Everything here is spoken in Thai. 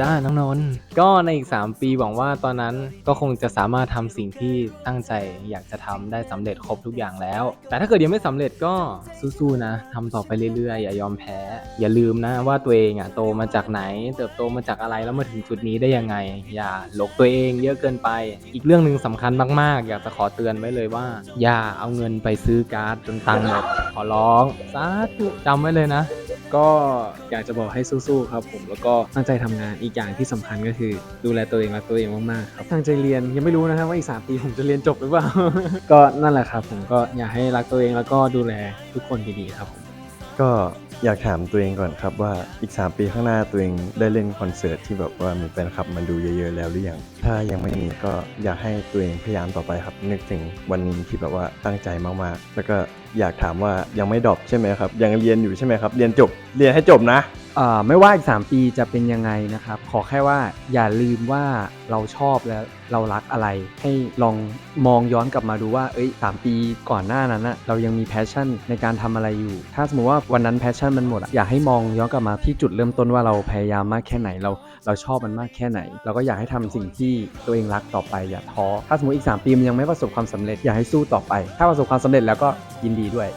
จ้าน้องนนท์ก็ในอีก 3 ปีหวังว่าตอนนั้นก็คงจะสามารถทำสิ่งที่ตั้งใจอยากจะทำได้สำเร็จครบทุกอย่างแล้ว แต่ถ้าเกิดยังไม่สำเร็จก็สู้ๆนะทำต่อไปเรื่อยๆ อย่ายอมแพ้ อย่าลืมนะว่าตัวเองอะโตมาจากไหน เติบโตมาจากอะไรแล้วมาถึงจุดนี้ได้ยังไง อย่าหลกตัวเองเยอะเกินไป อีกเรื่องหนึ่งสำคัญมากๆ อยากจะขอเตือนไว้เลยว่า อย่าเอาเงินไปซื้อการ์ดจนตังค์หมดขอร้องสาธุจำไว้เลยนะ ก็อยากจะบอกให้สู้ๆครับผมแล้วก็ตั้งใจทำงานอีกอย่างที่สำคัญก็คือดูแลตัวเองรักตัวเองมากๆครับตั้งใจเรียนยังไม่รู้นะครับว่าอีก3ปีผมจะเรียนจบหรือเปล่าก็นั่นแหละครับ ผมก็อยากให้รักตัวเองแล้วก็ดูแลทุกคนดีๆครับผมก็ อยากถามตัวเองก่อนครับว่าอีก 3 ปีข้างหน้าตัวเองได้เล่นคอนเสิร์ตที่แบบว่ามีแฟนคลับมาดูเยอะๆแล้วหรือยังถ้ายังไม่มีก็อยากให้ตัวเองพยายามต่อไปครับ นึกถึงวันนี้ที่แบบว่าตั้งใจมากๆ แล้วก็อยากถามว่ายังไม่ดรอปใช่ไหมครับ ยังเรียนอยู่ใช่ไหมครับ เรียนจบเรียนให้จบนะ ไม่ว่าอีก 3 ปีจะเป็นยังไงนะครับ ขอแค่ว่าอย่าลืมว่าเราชอบและเรารักอะไร ให้ลองมองย้อนกลับมาดูว่า เอ้ยสปีก่อนหน้านั้นนะเรายังมีแพชชั่นในการทำอะไรอยู่ ถ้าสมมติว่าวันนั้นแพชชั่นมันหมดอยากให้มองย้อนกลับมาที่จุดเริ่มต้นว่าเราพยายามมากแค่ไหนเราเราชอบมันมากแค่ไหน เราก็อยากให้ทำสิ่งที่ตัวเองรักต่อไปอย่าท้อถ้าสมมติอีก 3 ปีมันยังไม่ประสบความสำเร็จอยากให้สู้ต่อไป ถ้าประสบความสำเร็จแล้วก็ยินดีด้วย